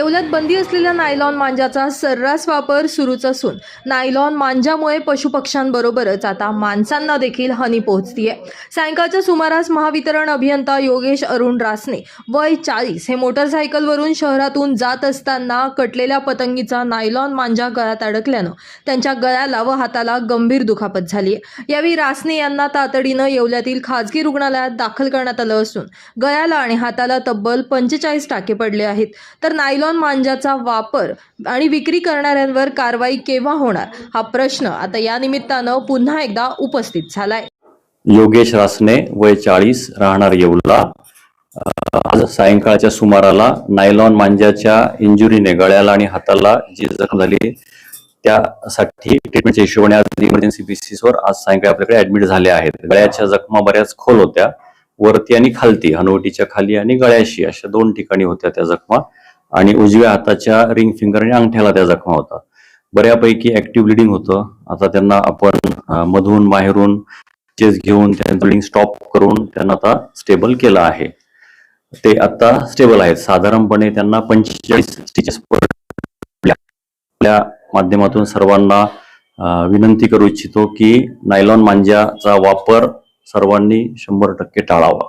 येवल्यात बंदी असलेल्या नायलॉन मांजाचा सर्रास वापर सुरूच असून नायलॉन मांजामुळे पशुपक्ष्यांबरोबरच आता माणसांना देखील हानी पोहोचतीये. सायंकाळच्या सुमारास महावितरण अभियंता योगेश अरुण रासने वय चाळीस हे मोटरसायकलवरून शहरातून जात असताना कटलेल्या पतंगीचा नायलॉन मांजा गळ्यात अडकल्यानं त्यांच्या गळ्याला व हाताला गंभीर दुखापत झाली आहे यावेळी रासने यांना तातडीनं येवल्यातील खाजगी रुग्णालयात दाखल करण्यात आलं असून गळ्याला आणि हाताला तब्बल पंचेचाळीस टाके पडले आहेत. तर नायलॉन मांजाचा वापर आणि विक्री करणाऱ्यांवर कारवाई केव्हा होणार? हा प्रश्न आता या निमित्तानं पुन्हा एकदा उपस्थित झालाय. योगेश रासने वय चाळीस राहणार येवला. आज सायंकाळच्या सुमाराला नायलॉन मांजाच्या इंजुरीने गळ्याला आणि हाताला जी जखम झाली त्यासाठी ट्रीटमेंटच्या हिशोबाने आज इमर्जन्सी बेसिसवर आज सायंकाळी आपल्याकडे ऍडमिट झाले आहेत. गळ्याच्या जखमा बऱ्याच खोल होत्या. वरती आणि खालती हनुवटीच्या खाली आणि गळ्याशी अशा दोन ठिकाणी होत्या त्या जखमा. आणि उजव्या हाताच्या रिंग फिंगर आणि अंगठ्याला त्या जखमा होता. बऱ्यापैकी ऍक्टिव्ह ब्लिडिंग होतं. आता त्यांना आपण मधून बाहेरून चेस घेऊन त्यांचं ब्लिडिंग स्टॉप करून त्यांना आता स्टेबल केलं आहे. ते आता स्टेबल आहेत. साधारणपणे त्यांना पंचेचाळीस स्टिचेस आपल्या माध्यमातून सर्वांना विनंती करू इच्छितो की नायलॉन मांजाचा वापर सर्वांनी शंभर टक्के टाळावा.